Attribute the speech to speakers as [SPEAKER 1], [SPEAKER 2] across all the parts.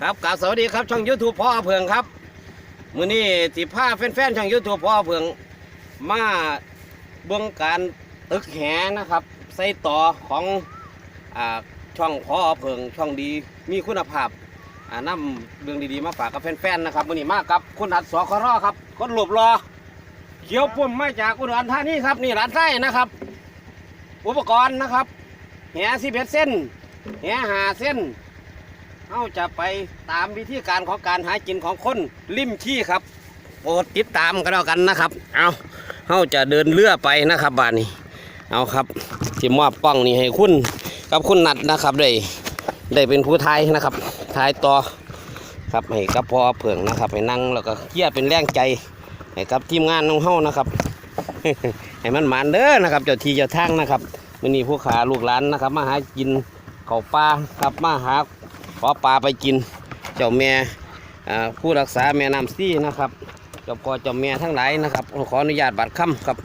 [SPEAKER 1] ครับกาสวัสดีครับช่อง YouTube พ่อเพืองครับ มือนี้สิพาแฟนๆช่อง YouTube พ่อเพืองมาเบิ่งการตึกแหนะครับใส่ต่อของอ่าช่องพ่อเพืองช่องดีมีคุณภาพอ่านำเรื่องดีๆมาฝากกับแฟนๆนะครับมือนี้มากับคุณอัดสอครครับคนหลบรอเขียวปุ่มมาจากอุดรธานีครับนี่ร้านไส้นะครับ อุปกรณ์นะครับ แหสิบเอ็ดเส้นแหหาเส้นเราจะไปตามวิธีการของการหากินของคนริมขี้ครับโปรดติดตามกันแล้วกันนะครับ เอาเราจะเดินเรือไปนะครับบ้านนี้ เอาครับที่มอบป้องนี่ให้คุณกับคุณนัดนะครับได้ได้เป็นผู้ไทยนะครับทายต่อครับให้กับพ่อเผื่องนะครับให้นั่งแล้วก็เยี่ยเป็นแรงใจให้กับทีมงานน้องเฮานะครับให้มันหมานเด้อนะครับ เจ้าทีเจ้าทางนะครับ มันนี่ผู้ขาลูกหลานนะครับมาหากินเขาปลาครับมาหาขอปลาไปกิน เจ้าแม่ผู้รักษาแม่น้ำซี่นะครับเจ้าพ่อเจ้าแม่ทั้งหลายนะครับ ขออนุญาตบัตรค่ำครับ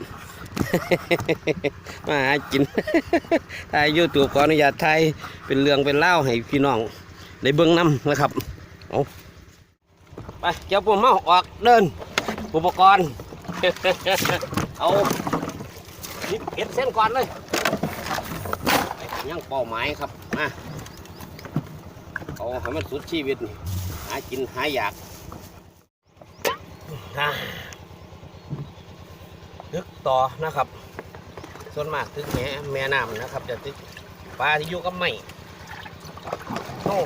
[SPEAKER 1] มาหากินถ่ายยูทูบขออนุญาตถ่ายเป็นเรื่องเป็นเล่าให้พี่น้องได้เบื้องน้ำนะครับเอาไปเจ้าปุ่มมาออกเดิน อุปกรณ์ เอาสิบเอ็ดเส้นก่อนเลย ยังเป้าหมายครับมาเอาให้มันสุดชีวิตหากินหาอยากอ่าตึกต่อนะครับ ส่วนมากตึกแม่แม่น้ำนะครับ จะตึกปลาที่อยู่กับไม่โอ้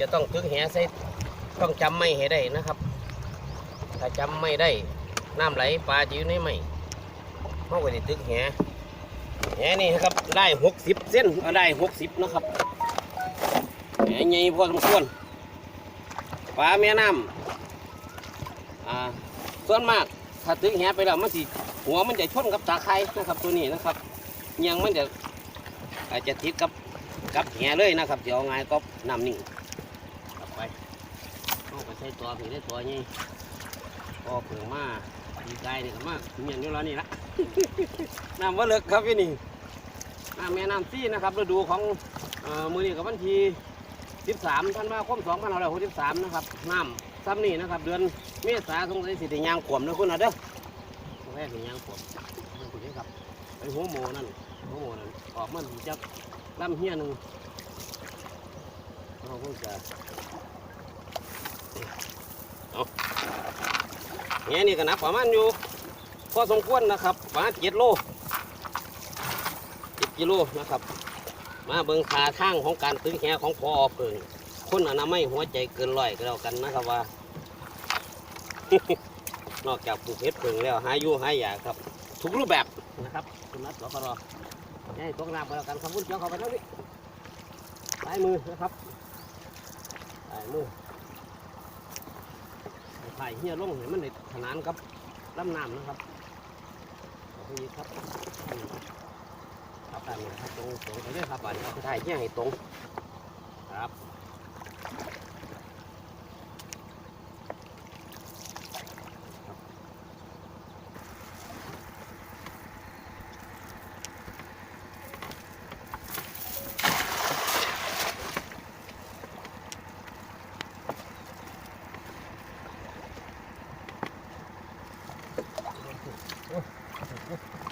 [SPEAKER 1] จะต้องตึกแหใส่ต้องจำไม่ให้ได้นะครับ ถ้าจำไม่ได้น้ำไหลปลาจะอยู่ในไม่เขาก็จะตึกแห แหนี่นะครับได้หกสิบเส้นได้หกสิบนะครับแหใหญ่พอสมควรปลาแม่น้ำอ่าส่วนมากถ้าตึงแหไปแล้วมันสิหัวมันจะชนกับตาไคร้นะครับตัวนี้นะครับยังมันจะอาจจะติดกับกับแหเลยนะครับเดี๋ยวไงก็นำนิ่งไปเอาไปใช้ตัวผีได้ตัวนี้ก็เพิ่งมากดีใจนี่ก็มากเมียนอยู่แล้วนี่ละน้ำว่าเลิกครับพี่นี่น้ำ แม่น้ำซี่นะครับฤดูของเอ่อมือนี้กับวันที่ 13ธันวาคม2563นะครับน้ำซ้ำนี่นะครับ เดือนเมษาสงสัยสิได้ยางขวมนะคุณนะเด้อสงสัยสิยางขวมนั่นคุณนี่ครับไปหัวโมนั่นหัวโมนั่นออกมันจักลำเฮียหนึ่งเราคงจะเอาเนี้ยนี่ก็นับประมาณอยู่พอสมควรนะครับประมาณเจ็ดโล กิโลนะครับ มาเบิงขาทางของการตึงแหของพอเพิงคนอนามัยหัวใจเกินร้อยก็แล้วกันนะครับว่า นอกจากปลูกเห็ดเพิงแล้วหาอยู่หายาครับ ทุกรูปแบบนะครับคุณนัทสกรอให้ตกน้ำไปแล้วกันครับคุณเจ้าเขาไปแล้วนี่ซ้ายมือนะครับซ้ายมือถ่ายเฮียลงเห็นมันในขนานกับลำน้ำนะครับขอบคุณครับ ตามนี้ครับตรงตรงไปเรื่อยครับบ้านเอาไปถ่ายเที่ยงให้ตรงครับ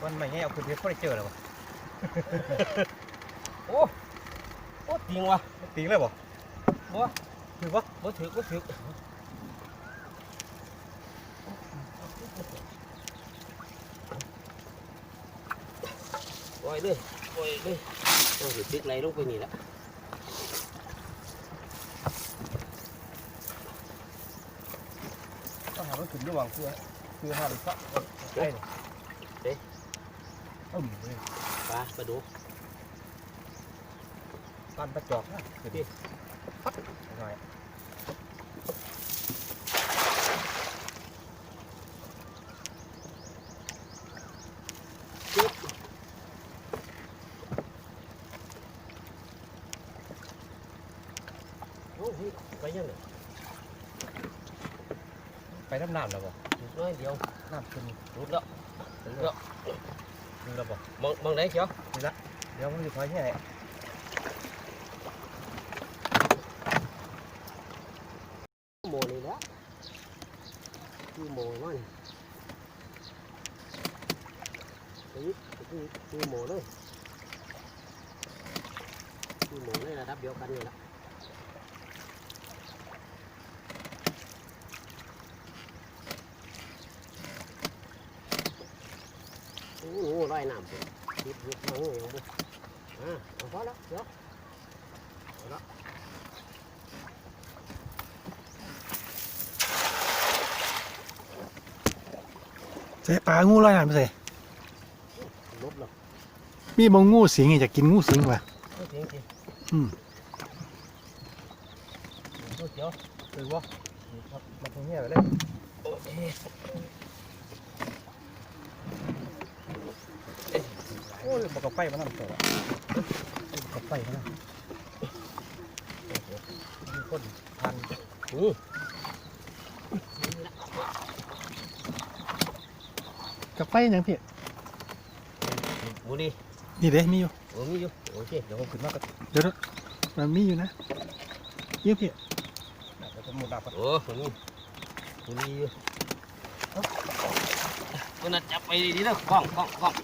[SPEAKER 2] วันใหม่เนี่ยเอาคืนเพชรได้เจอแล้ววะ
[SPEAKER 1] โอ้โอ้จริงวะ
[SPEAKER 2] ตีเลยบ่
[SPEAKER 1] บ่
[SPEAKER 2] ถือวะ
[SPEAKER 1] บ่ถือบ่ถือปล่อยเลยปล่อยเลยต้องถือตึกไหลลงไปนี่แหละ
[SPEAKER 2] ต้องหามันขึ้นระหว่างเพื่อเพื่อหาไปฟักได้เลยเอ๊ะอืมเลย
[SPEAKER 1] ปลาปลาดุก
[SPEAKER 2] ปันประจอกนะคือดิฟักหน่อย
[SPEAKER 1] โอ้ยไปยังไง
[SPEAKER 2] ไปน้ำน้ำแล้วบ่
[SPEAKER 1] น้อยเดียว
[SPEAKER 2] น้ำขึ้น
[SPEAKER 1] รุดแล้วรุดแล้ว đâu bộ mừng mừng đấy chưa thì đó đeo không được phải như
[SPEAKER 2] này mồi này đó cứ mồi quá này đấy cứ mồi đấy cứ
[SPEAKER 1] mồi đấy là đáp vô canh rồi đó. อ้โหร้อยน้ำสิคิดคิดมางูอย่างบุอ่าเอาพอแล้วเดี๋ยวเอาละ
[SPEAKER 2] ใส่ปลางูลอยน้ำไปใส่
[SPEAKER 1] ลบหรอก
[SPEAKER 2] มีบางงูสิงอีกจะกินงูสิงป่ะ
[SPEAKER 1] ไม่จริงจริง
[SPEAKER 2] อืม
[SPEAKER 1] ตัวเขียว
[SPEAKER 2] คือว่าครับมาตรงนี้ไปเลย
[SPEAKER 1] โอเค
[SPEAKER 2] อ้ยบอกกับไฟมันนั่นตัวกับไฟมันนั่นมีคนพัน
[SPEAKER 1] นี่
[SPEAKER 2] กับไฟยังพี่
[SPEAKER 1] บุรี
[SPEAKER 2] นี่เด้มีอยู่
[SPEAKER 1] โอ้มีอยู่โอเคเดี๋ยว
[SPEAKER 2] ขึ้นมาก็เดี๋ยวนะมันมีอยู่นะเยี่ยพี่เดี๋ยวผมหมดดับก่อน
[SPEAKER 1] โอ้มันมีมันมีอยู่ก็น่าจับไปดีๆนะกล้องกล้องกล้อง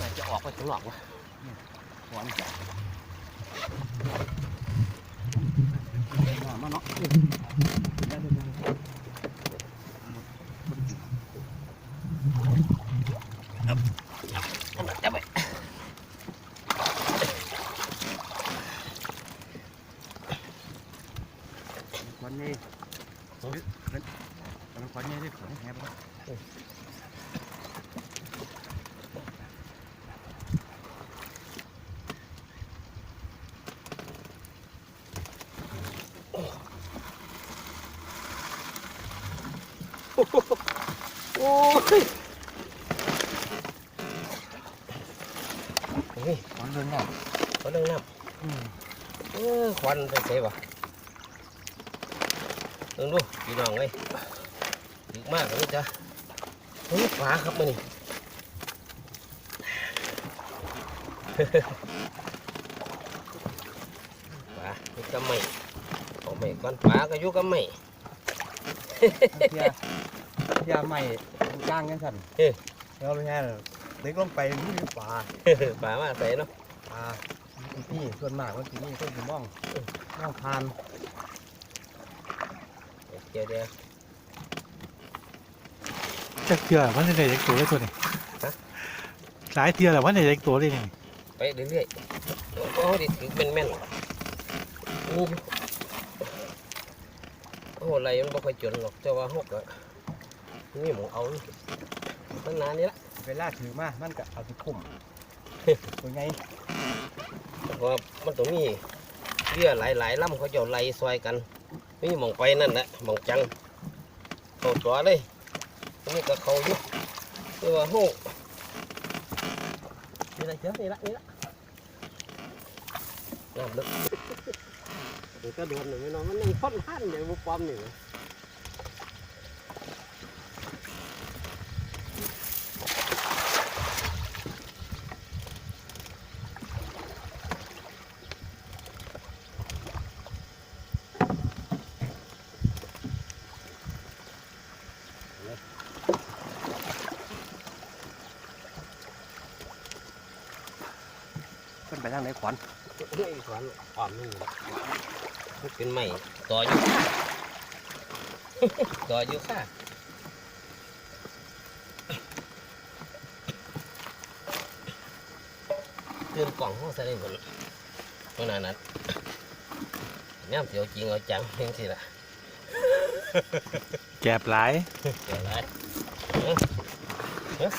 [SPEAKER 1] น่าจะออกไปข้างนอกวะ
[SPEAKER 2] หวาน มาเนาะ
[SPEAKER 1] จับไป
[SPEAKER 2] ควันนี่มันควันนี่ได้ผลแฮป
[SPEAKER 1] โอ้ยเฮ้ย
[SPEAKER 2] ควันเรื่องเนาะ
[SPEAKER 1] có lưng nằm
[SPEAKER 2] อืม
[SPEAKER 1] ừ, khoan phải xếp vào đừng đu đi đoàn đây được mát rồi cha không phá khắp bên này phá cái cắm mày có mày con phá cái vô cắm mày
[SPEAKER 2] เทียเทียใหม่ย่างกันสั่น
[SPEAKER 1] เอ้ย
[SPEAKER 2] แล้วไปแค่เล็กลงไปนี่มีปลา
[SPEAKER 1] phá mà thấy nó
[SPEAKER 2] ปลา พี่ส่วนมากมันที่นี่ก็คือมองมองทาน
[SPEAKER 1] kia đây
[SPEAKER 2] จักเทือมันได้เล็กตัวเลยตัวนี้
[SPEAKER 1] ฮะ
[SPEAKER 2] หลายเทือแหละมันได้เล็กตัวเลยนี่
[SPEAKER 1] ไปเรื่อยๆโอ้ดิถึงเป็นแม่นนี่โอ้ไรมันบ่ค่อยจนหรอกแต่ว่าหกอะนี่หมูเอานี่มันานนี่ละ
[SPEAKER 2] เวลาถือมามันก็เอาไปคุ้มตัวไง
[SPEAKER 1] ราะมันต้องมีเรือหลายๆลำเขาจะเอาไล่ซอยกันนี่มองไปนั่นแหละมองจังเข้าตัวเลยนี่ก็เขาอยู่ต่ว่าหกนี่ละเจ้านี่ละนี่ละน้ำลึกเดี๋ยวก็โดนหนึ่งไม่นอนมันยังพ่นพันอย่างบุปอมหนึ่ง
[SPEAKER 2] ไปทางไหนขวัญ
[SPEAKER 1] เฮ้ยขวัญ อ่อมนี่มันเป็นใหม่ต่ออยู่ค่ะต่ออยู่ค่ะเรื่องกล่องห้องใส่ได้หมดขนาดนั้นย่ำเสียวจริงเอาจังเพียงสิล่ะ
[SPEAKER 2] แกบหลาย
[SPEAKER 1] เดี๋ยวไรเฮ้ยเฮ้ย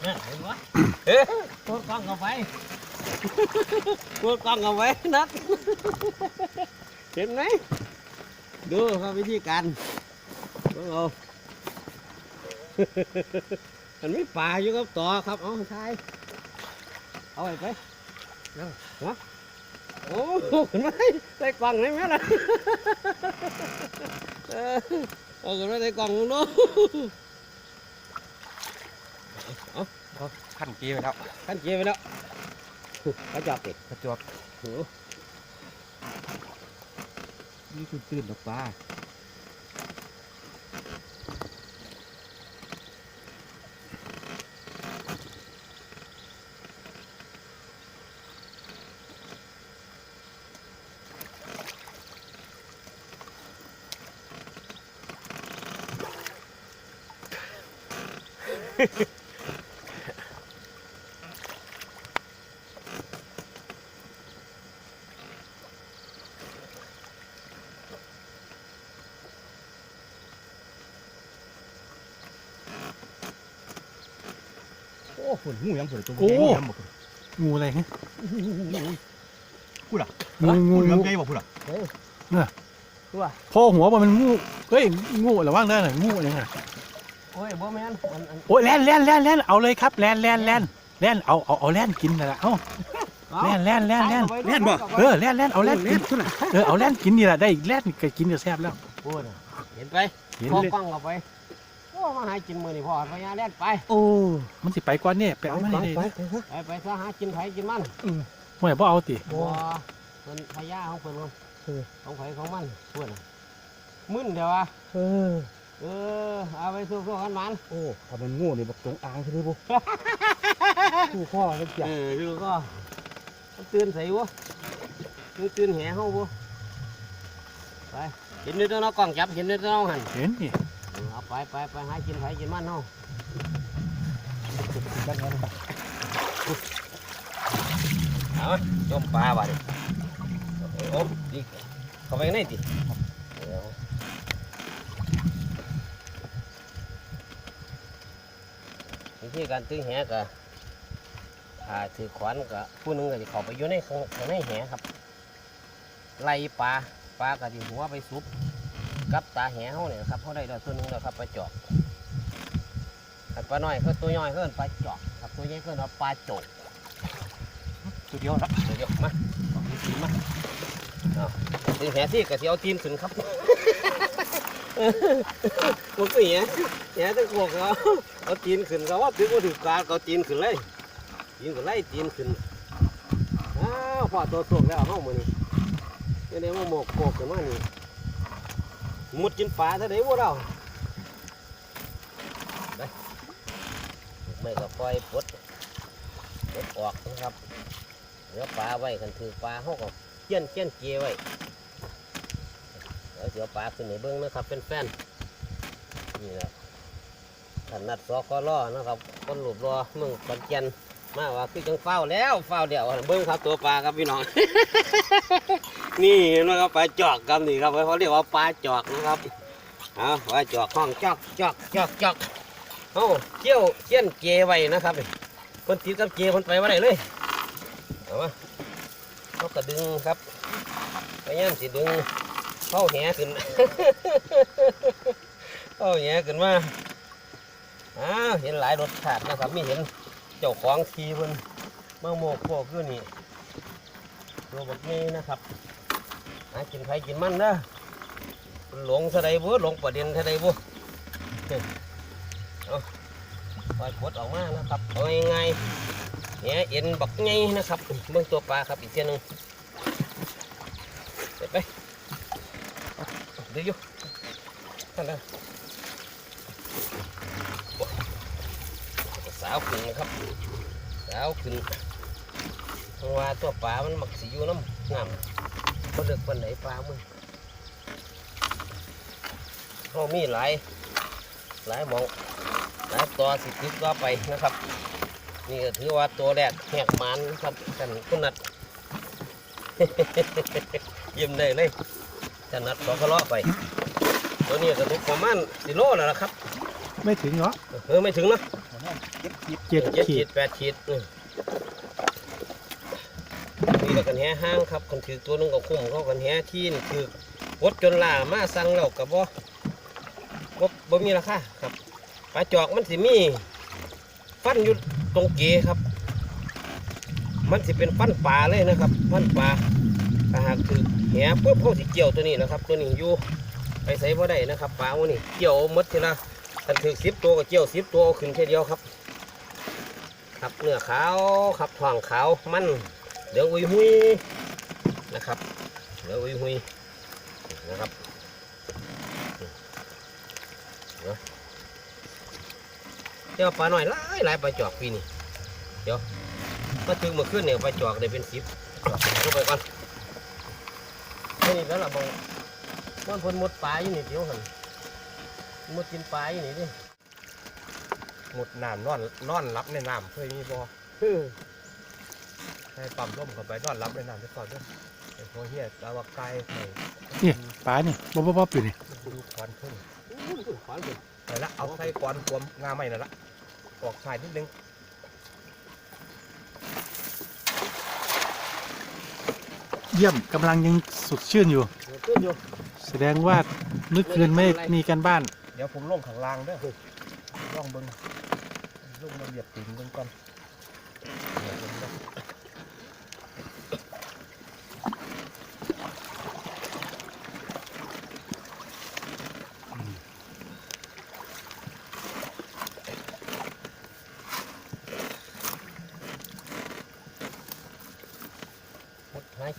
[SPEAKER 1] เฮ้ยเห็นวะเฮ้ยกดกล้องเอา ไว้กดกล้องเอาไว้นัดเห็นไหม ดูครับวิธีการดูเอามันไม่ป่าอยู่กับต่อครับ เอาทาย เอาไปไปยังฮะโอ้ขึ้นมาใส่กล่องได้ไหมล่ะเออเอาขึ้นมาใส่กล่องมึงเนาะ
[SPEAKER 2] ขั้นกีไปแล้ว
[SPEAKER 1] ขั้นเกียร์ไปแล้ว กระจอกติด
[SPEAKER 2] กระจวบ
[SPEAKER 1] โอ้
[SPEAKER 2] นี่คือตื่นดอกปลา นงูยังฝุ่นตัว
[SPEAKER 3] โอ้
[SPEAKER 2] งูยังบ่ฝุ่น
[SPEAKER 3] งูอะไรฮะ
[SPEAKER 2] พูดอะ
[SPEAKER 3] งูงู
[SPEAKER 2] พูด
[SPEAKER 3] งู
[SPEAKER 2] น้ำใจบ่พูดอะ
[SPEAKER 1] ตัว
[SPEAKER 3] พอหัวว่ามันงูเฮ้ยงูระวังได้หน่อยงูอะไรเงี้ย
[SPEAKER 1] โอ้ยบ่แม่นอันอัน
[SPEAKER 3] โอ้ยแล่นแล่นแล่นแล่นเอาเลยครับแล่นแล่นแล่นแล่นเอาเอาเอาแล่นกินนั่นแหละเอาแล่นแล่นแล่นแล่น
[SPEAKER 1] แล่นบ่
[SPEAKER 3] เออแล่นแล่นเอาแล่นกินเออเอาแล่นกินนี่แหละได้แล่นก็กินก็แซ่บแล้ว
[SPEAKER 1] พูดเห็นไป
[SPEAKER 3] เห็น
[SPEAKER 1] พ่อ
[SPEAKER 3] เลย
[SPEAKER 1] กล้องเอาไปโอ้มาหากินมื้อนี่พ่อพญาแล่นไป
[SPEAKER 3] โอ้ มันสิไปก่อนเนี่ยไปเอามาเลย
[SPEAKER 1] ไป
[SPEAKER 3] นะ
[SPEAKER 1] ไปไปซะหากินไผกินมัน
[SPEAKER 3] เมื่อไหร่พ่เอาติ
[SPEAKER 1] บัวเพิ่นพญาของเพิ่นของของไผของมันพูดน่ะมึนเดี๋ยววะ
[SPEAKER 2] เออ
[SPEAKER 1] เออเอาไปสู้ๆกันมัน
[SPEAKER 2] โอ้ถ้ามันงูนี่บักตรงอ่างใช่ไหมบุคู่ข้อแล้วเกี่ย
[SPEAKER 1] เออดูก็มันตื่นใส่บ่ตื่นตื่นแหเฮาบ่ไปเห็นด้วยตัวเนาะกล้องจับเห็นด้วยตัวเนาะหั่น
[SPEAKER 3] เห็นนี่
[SPEAKER 1] เอาไปไปไปหากินไผกินมันเฮา
[SPEAKER 2] จังนั้นไป
[SPEAKER 1] เอาจมปลาบ่ดิโอ้ดิเข้าไปข้างในติวิธีการตึงแหก็ถ้าถือขวานก็ผู้หนึงก็สิเข้าไปอยู่ในข้างข้างในแหครับ ไล่ปลาปลาก็สิหัวไปซุบ กับตาแหเฮาเนี่ยครับเฮาได้แล้วตัวหนึงแล้วครับปลาจอกอันปลาน้อยคือตัวย่อยคือปลาจอกครับตัวใหญ่คือว่าปลาโจก
[SPEAKER 2] ตัวเดียวนะ
[SPEAKER 1] เดี๋ยวเดี๋ยวมาเอาตีนมาเอาตีนแหที่กะเทียวตีนขึ้นครับมันก็แหแหตะโกกเอาเอาตีนขึ้นก็ว่าถือว่าถือการก็เอาตีนขึ้นเลยตีนขึ้นไล่ตีนขึ้นอ้าวพอตัวสวกแล้วเฮามื้อนี้เดี๋ยวนี้มาโมกโกกขึ้นมานี่ มุดกินปลาเท่าไหร่บ่เราไปไม่ก็ปล่อยปลดปลดออกนะครับเดี๋ยวปลาไว้กันถือปลาเขาก็เกี้ยนเกี้ยนเกียไว้เดี๋ยวเสียวปลาขึ้นในเบิ้องนะครับเป็นแฟนนี่แหละถนัดสอคอล่อนะครับคนหลบรอมึงปันเกียนมาว่าคือจังเฝ้าแล้วเฝ้าเดี๋ยวเบิ้งครับตัวปลาครับพี่น้อง นี่นะครับปลาจอกครับนี่ครับเขาเรียกว่าปลาจอกนะครับเอาปลาจอกห้องจอกจอกจอกจอกเอาเกี้ยวเกี้ยนเกยไว้นะครับคนติดกับเกยคนไปว่าไหนเลยเอามาเขาก็ดึงครับพยายามสิดึงเข้าแหขึ้นเข้าแหขึ้นมาอ้าวเห็นหลายรสชาตินะครับมีเห็นเจ้าของทีเพิ่นเมื่อโมกพวกคือนี่ตัวบักนี้นะครับ หากินไผกินมันเด้อหลงเท่าใดบ่หลงประเด็นเท่าใดบ่เอาปล่อยปลดออกมานะครับเอาง่ายๆเนี่ยเอ็นบักไงนะครับเบื้องตัวปลาครับอีกเทียหนึงเสร็จไปเดี๋ยวอยู่ท่านนะสาวขึ้นนะครับสาวขึ้นว่าตัวปลามันมักสิอยู่น้ำงาม เขาเลือกปันไหนปลามึงเขามีหลายหลายหมองหลายตัวสิติดก็ไปนะครับ นี่ก็ถือว่าตัวแรกแหกมันครับกันคุณนัดยิ้มได้เลยจะนัดสองกระเลาะไป ตัวนี้ก็ตกประมาณสิโลแล้วนะครับ
[SPEAKER 3] ไม่ถึงเหรอ
[SPEAKER 1] เออไม่ถึงนะ
[SPEAKER 3] เจ็ด
[SPEAKER 1] เจ็ด
[SPEAKER 3] ขี
[SPEAKER 1] ขี
[SPEAKER 3] ด
[SPEAKER 1] ดแปดขีด กันแห่ห้างครับคนถือตัวนึงก็คุ้มเขากันแห่ที่นี่คือวดจนล่ามาสั่งแล้วกับบ่บ่บ่มีราคาครับปลาจอกมันสิมี ฟันอยู่ตรงเกครับ มันสิเป็นฟันปลาเลยนะครับฟันปลาถ้าหากคือแหปุ๊บเขาสิเกี่ยวตัวนี้นะครับ ตัวนี้อยู่ไปใส่บ่ได้นะครับปลาวันนี้เกี่ยวมดทีละกันถือสิบตัวก็เกี่ยวสิบตัวเอาขึ้นแค่เดียวครับ ครับเนื้อขาวครับท้องขาวมัน เหลืองอุยหุยนะครับเหลืองอุยหุยนะครับเดี๋ยวเจ้าปลาหน่อยหลายหลายปลาจอกปีนี้เดี๋ยวมาถึงเมื่อคืนเนี่ยปลาจอกได้เป็นสิบลงไปก่อนนี่แล้วล่ะบองมันเพนหมดปลาอยู่นี่เดี๋ยวหันหมดกินปลาอยู่นี่ดิ
[SPEAKER 2] หมดน้ำนอนนอนรับในน้ำเคยมีบ่ ให้ปั๊มร่มเข้าไปนอนรับในน้ำไปก่อนเด้วยไอ้พวกเฮียตาวาไก่ไข่
[SPEAKER 3] นี่ปลานี่บ๊อบบ๊อบอยู่นี่
[SPEAKER 2] ดูควันขึ้น
[SPEAKER 1] อู้ขวานขึ้น
[SPEAKER 2] ไปละเอาใส่ควันรวมงาไม่นั่นละออกสายนิดนึง
[SPEAKER 3] เยี่ยมกำลังยังสดชื่นอยู่
[SPEAKER 1] เดี๋ยวขึ้นอยู่
[SPEAKER 3] แสดงว่าเมื่อคืนไม่มีการบ้าน
[SPEAKER 2] เดี๋ยวผมลงข้างล่างเด้อลองเบิ้งลงมาเหยียบตีนเบิ้งก่อนเหยียบเบิ่งเด้อ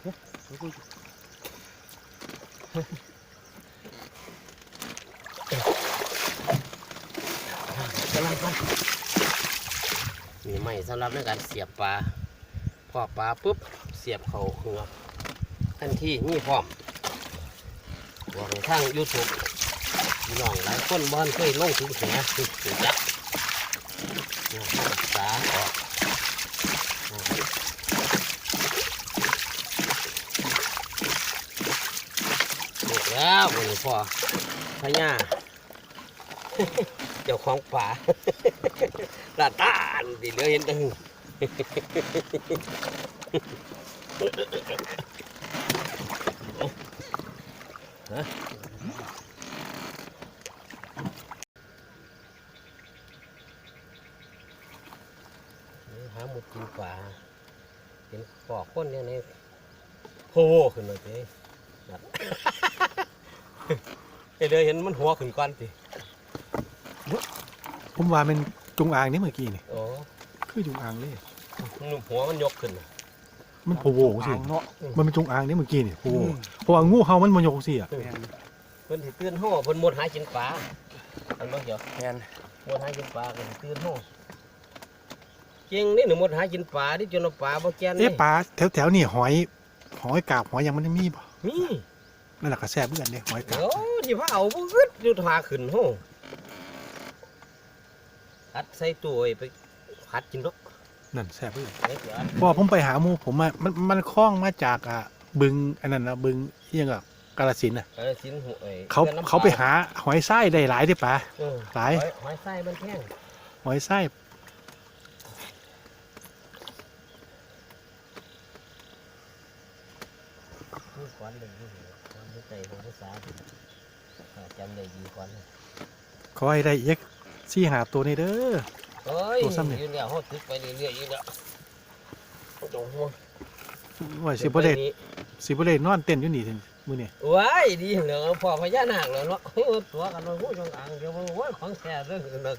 [SPEAKER 1] แตกโอ้ได้ขวานเป็นไป
[SPEAKER 2] ลา
[SPEAKER 1] เฮ้ย
[SPEAKER 2] กำ
[SPEAKER 1] ลังนมีไม้สำหรับในการเสียบปลา พอปลาปุ๊บ เสียบเขาเหัวทันทีมีพร้อมบอกในทางยูทูบพี่น้องหลายคนบ้านเคยลงถึงแหถึงถึงจักเนี่ยเข้าสาออกถูกแล้ววันนี้ พ่อพญาเจ้าของป่าลาตานดิเหลือเห็นแตึงฮะหาหมุดกินป่าเห็นปอกคนอย่างนี้โผล่ขึ้นมาเจ๊นัด เดี๋ยวเห็นมันหัวขึ้นก่อนสิ
[SPEAKER 3] ผมว่ามันจงอางนี่เมื่อกี้นี่
[SPEAKER 1] โอ้
[SPEAKER 3] คือจงอางเลย
[SPEAKER 1] หนุ่มหัวมันยกขึ้นน่ะ
[SPEAKER 3] มันโผล่สิ
[SPEAKER 2] เนาะ
[SPEAKER 3] มันเป็นจงอางนี่เมื่อกี้นี่โผล่เพราะว่างูเห่ามันมันยกสิอะ
[SPEAKER 2] แมน
[SPEAKER 1] เพิ่นสิตื่นห้อเพิ่นหมดหากินปลาอันบ่เกี่ยว
[SPEAKER 2] แมน
[SPEAKER 1] หมดหากินปลาก็สิตื่นห้อจริงนี่หนูหมดหากินปลาที่จนเอาปลาบ่แก่น
[SPEAKER 3] เอ๊ะปลาแถวแถวๆนี่หอยหอยกาบหอยยังมันมีป่ะ
[SPEAKER 1] นี่
[SPEAKER 3] นั่นแหละก็แซ่บเหมือนกันเนี่ยหอยกาบ
[SPEAKER 1] เดี๋ยวที่พาเอาบ่อึดอยู่ทาขึ้นห้ออัดใส่ตู้ไว้ไปผัดกินดอก
[SPEAKER 3] นั่นแซ่บเหมือนกัน
[SPEAKER 1] เดี๋ยวสิอัด
[SPEAKER 3] พอผมไปหาหมูผมอะมันมันคล้องมาจากอะบึงอันนั้นนะบึงเอียงกับกาลสินธุ์อะ
[SPEAKER 1] เออสินหัวไอ้
[SPEAKER 3] เขา
[SPEAKER 1] ขื่อนน้ำ
[SPEAKER 3] เขาไปหาหอยไส้ได้หลายได้ปะ
[SPEAKER 1] เออ
[SPEAKER 3] หลาย
[SPEAKER 1] หอยหอยไส้มันแพง
[SPEAKER 3] หอยไส้
[SPEAKER 1] นี่ควันเลยนี่ค วันบ่ใจของภาษาจำได้ดีควัน
[SPEAKER 3] ขอให้ได้เอ็กซี่หาตัวนี้เด้อ
[SPEAKER 1] เอ้ย
[SPEAKER 3] ตัวซ้ำเนี่
[SPEAKER 1] ยยืนแล้วเขาตึกไปเรื่อยๆยู่แล้วบ่ต้องห่วง
[SPEAKER 3] ว่าสิบ่ได้สิบ่ได้นอนเต้นอยู่นี่ถึงมื้อนี้
[SPEAKER 1] ว้ายดีเหลือพอพญานาคแล้วเนาะตัวกันมันผู้จงอางเดี๋ยวมันว่าของแท้เรื่องนั้น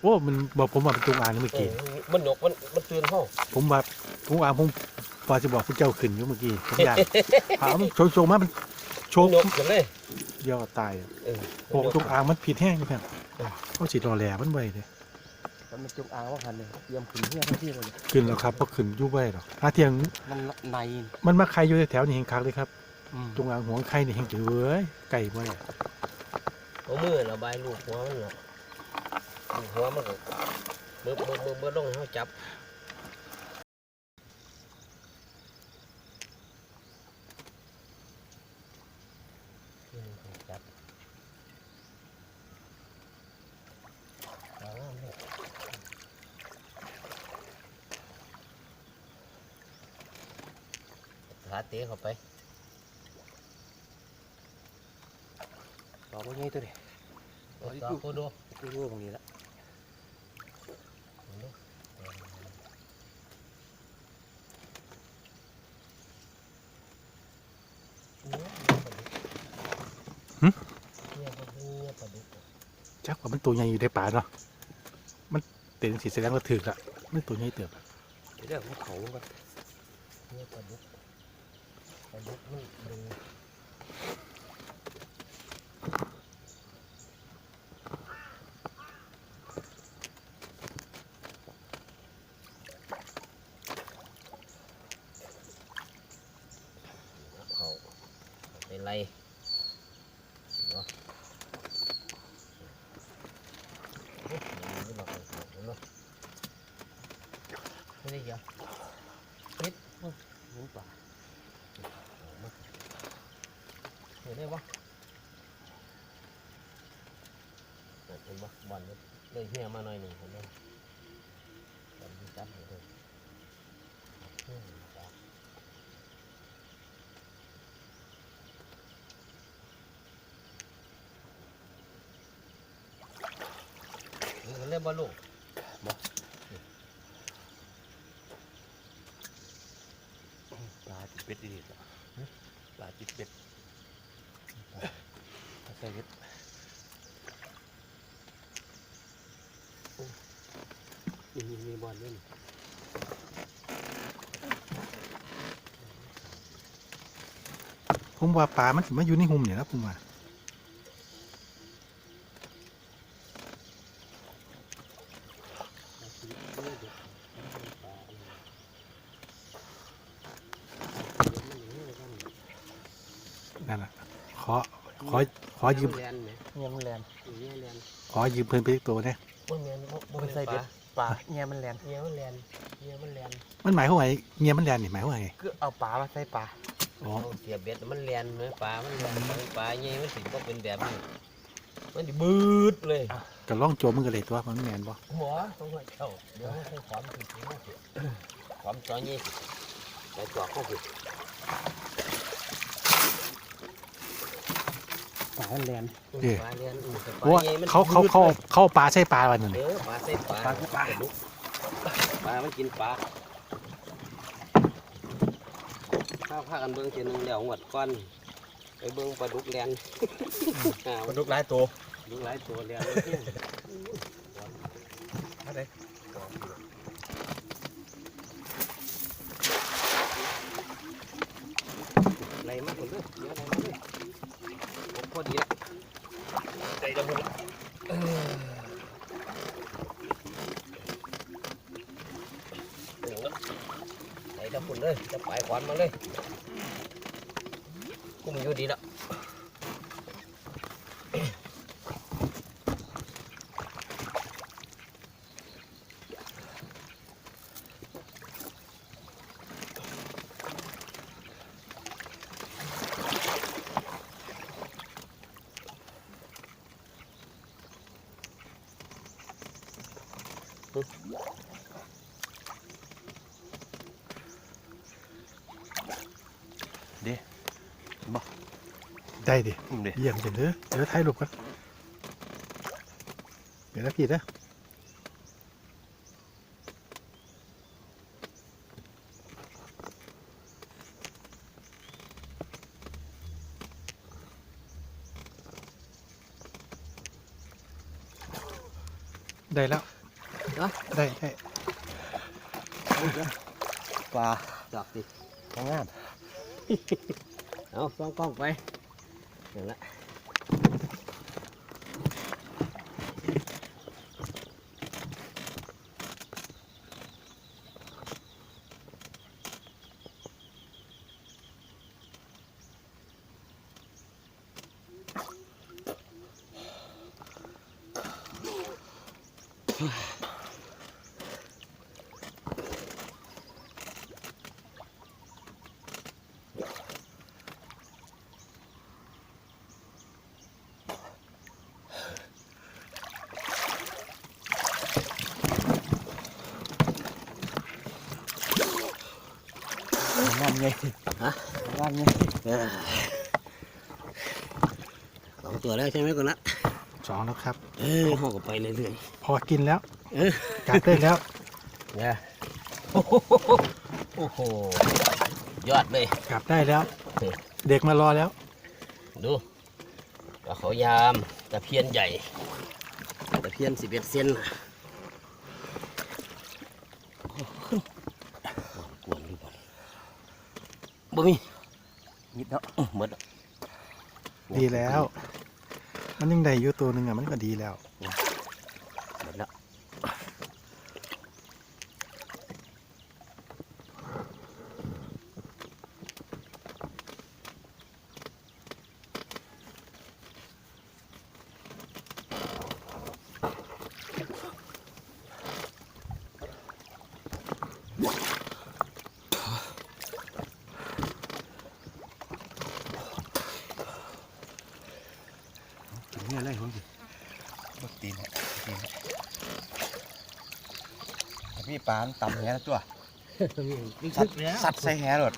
[SPEAKER 3] โอ้ มันบอกผมว่าเป็นจงอางเมื่อกี้
[SPEAKER 1] มันหนกมันมันตื่นห้อง
[SPEAKER 3] ผมว่าผมว่าผม พอจะบอกผู้เจ้าขึ้นอยู่เมื่อกี้ผมอยากถามโชว์โชว์มามันโชว์
[SPEAKER 1] หนกกันเลย
[SPEAKER 3] เดียวก็ตาย
[SPEAKER 1] เออ
[SPEAKER 3] โอ้จงอางมันผิดแห้งนี่ครับเขาสิรอแหล่มันไว้เด้
[SPEAKER 2] มันเป็นจงอางว่าพันเลยเตรียมขึ้นเฮียทั้งที่เลย
[SPEAKER 3] ขึ้นแล้วครับบ่ขึ้นอยู่ไว้หรอกหาเที่ยง
[SPEAKER 2] มันใน
[SPEAKER 3] มันมาใครอยู่แถวๆนี้แห่งคักเลยครับ
[SPEAKER 2] อืม
[SPEAKER 3] จงอางหวงไข่นี่แห่งจือเว้ยไก่บ่ได้
[SPEAKER 1] เอามือระบายลูกหัวมันเนาะลูกหัวมันก็มือมือมือมือลงให้เขาจับ ขาเตะเข้าไป
[SPEAKER 2] ต่อพวกนี้ตัวนี้
[SPEAKER 1] เอาต่อกูดู
[SPEAKER 2] ดูดูตรงนี้ละ
[SPEAKER 1] เนี่ยพวกนี้ปลาดุก
[SPEAKER 3] จักว่ามันตัวใหญ่อยู่ในป่าเนาะ มันเต็มสีแสดงว่าถึกละมันตัวใหญ่เติบอะ
[SPEAKER 2] เดี๋ยวผมเขาก่อน
[SPEAKER 1] เนี่ยปลาดุก ปลาดุกมันดึงเขาเป็นไรเนาะโอ้ยมันมาเป็นเขาเนาะไม่ได้เยอะนิดหมูป่าเอามาเห็นได้ปะเห็นปะบอลเลย แห้งมาหน่อยหนึ่งคนไหมบอลที่จับอยู่เลยอืมจ้ะนี่มันเล่นบอลลูก
[SPEAKER 2] ปลาจิตเป็ดดีจ้ะปลาจิตเป็ดใส่เบ็ดนี่ มีมีบอลด้วยนี่
[SPEAKER 3] ผมว่าป่ามันสิมาอยู่ในหุ่มเนี่ยนะผมว่านั่นแหละขอขอขอยืม
[SPEAKER 1] แลนไหม
[SPEAKER 2] เงี้ยมันแลน
[SPEAKER 1] เนี่ยแลน
[SPEAKER 3] ขอยืมเพิ่นไปอีกตัวเนี่ย
[SPEAKER 1] บ่แม่นบ่บ่
[SPEAKER 2] มัน
[SPEAKER 1] เป็น
[SPEAKER 2] ใส่
[SPEAKER 1] ป
[SPEAKER 2] เบ็
[SPEAKER 1] ลา
[SPEAKER 2] ด ปลาเงี้ยมันแลน
[SPEAKER 1] เนี่ยมันแลนเนี่ยมันแลน
[SPEAKER 3] มันหมายความว่าไงเงียมันแลนนี่หมายความว่าไง
[SPEAKER 2] ก็เอาปลามาใส่ปลา
[SPEAKER 3] อ๋อ
[SPEAKER 1] เอาเสียบเบ็ดมันแลนไหมปลา มันแลนปลาใหญ่มันสิบ่เป็นแบบนี้ มันสิบืดเลย
[SPEAKER 3] ก็ล่องโจมมันก็เลยตัวมันแมนบ่
[SPEAKER 1] หมอต้องให้เจ้าเดี๋ยวให้ความผิดที่มันสิความจอยี่สิไปตัวเข้าผิด
[SPEAKER 2] ป ลามันแลน
[SPEAKER 1] ปลาเลียนอือแต่ป
[SPEAKER 3] เพ
[SPEAKER 1] ลา
[SPEAKER 3] ราะว่า
[SPEAKER 1] ใหญ่มัน
[SPEAKER 3] เขาเขาเขาเขาปลาใช่ปลาวันนั้น
[SPEAKER 1] เออปลาใส่ปลา
[SPEAKER 2] ปลาคือปลา
[SPEAKER 1] ดุกปลามันกินปลาข้าวพากันเบิ่งทีหนึงเดี๋ยวหวดก้อนไปเบิ่งปลาดุกแลนอ่า
[SPEAKER 2] ปลาดุกหลายตัว
[SPEAKER 1] ดูหลายตัวแล้วเพี้ยน
[SPEAKER 2] อะไร
[SPEAKER 1] ไหลมากหมดเลยเดี๋ยวไหลมาเลยโอ้ พอดีละ
[SPEAKER 2] ใจจะหมดละ
[SPEAKER 1] เดี๋ยวไหลจะฝุ่นเลย จะปลายขวานมาเลย กุ้มอยู่ดีละ
[SPEAKER 3] ได้ดิ
[SPEAKER 2] อืมเด้
[SPEAKER 3] เยี่ยมจังเลยเดี๋ยวถ่ายรูปกันเดี๋ยวนะพี่นะได้แล้วได้ได้
[SPEAKER 2] ปลา
[SPEAKER 1] ดอกดิ
[SPEAKER 2] งาม
[SPEAKER 1] เอากล้องกล้องไป อย่
[SPEAKER 2] ไง
[SPEAKER 1] ฮะ
[SPEAKER 2] ว่างไง
[SPEAKER 1] เออสองตัวแล้วใช่ไหมก่อนนะ
[SPEAKER 3] สองแล้วครับ
[SPEAKER 1] เออเขาก็ไปเรื่อย
[SPEAKER 3] พอกินแล้ว
[SPEAKER 1] ๆเออ
[SPEAKER 3] กัดได้แล้ว
[SPEAKER 1] เนี่ยโอ้โหโอ้โหยอดเลย
[SPEAKER 3] กัดได้แล้ว
[SPEAKER 1] เออ
[SPEAKER 3] เด็กมารอแล้ว
[SPEAKER 1] ดูปลาเขายามตะเพียนใหญ่ตะเพียนสิบเอ็ดเซนน่ะโอ้โหกวนดูก่อน บ่มี
[SPEAKER 2] นิดเนาะ
[SPEAKER 1] เหมดอน
[SPEAKER 3] ดีแล้ว มันยังได้อยู่ตัวหนึ่งอะมันก็ดีแล้ว
[SPEAKER 1] หมดแล้ว
[SPEAKER 2] ถึงเนี่ยเลยคุณบดตีนเนี่ยตีนเนี่ยแต่พี่ปานต่ำแหแล้วตัวสัตว์สัตว์ใส่แหหลด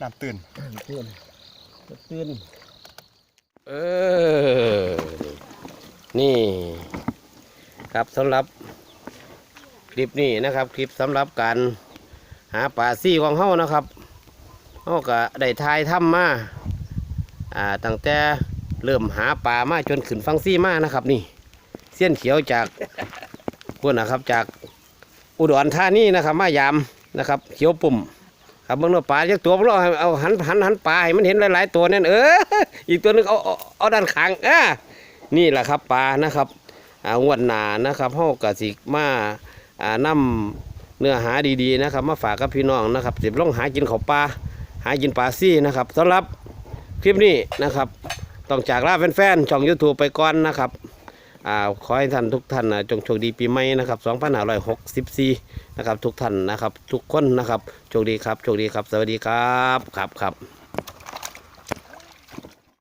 [SPEAKER 2] น้ำตื่น
[SPEAKER 1] ตือนเตือนเออ นี่ครับสำหรับคลิปนี้นะครับ คลิปสำหรับการหาปลาซี่ของเฮานะครับเฮาก็ได้ทายถ้ำมาอ่าตั้งแต่เริ่มหาปลามาจนขึ้นฟังซี่มานะครับ นี่ เส้นเขียวจากพวกนะครับจาก อุดรธานีนะครับ มายามนะครับ เขียวปุ่มครับเบิ่งเนาะปลาจักตัวบ่เนาเอาหันหันหันปลาให้มันเห็นหลาย ๆ ตัวนั่นเอออีกตัวนึงเอาเอาด้านข้างอ่านี่แหละครับปลานะครับอ่างวดหนานะครับเฮาก็สิมาอ่านำเนื้อหาดีๆนะครับ มาฝากกับพี่น้องนะครับสิลองหากินข้าปลาหากินปลาซี่นะครับสำหรับคลิปนี้นะครับ ต้องจากลาแฟนๆช่อง YouTube ไปก่อนนะครับ อ่าขอให้ท่านทุกท่านนะจงโชคดีปีใหม่นะครับ2564นะครับทุกท่านนะครับ ทุกคนนะครับโชคดีครับโชคดีครับ สวัสดีครับครับครับ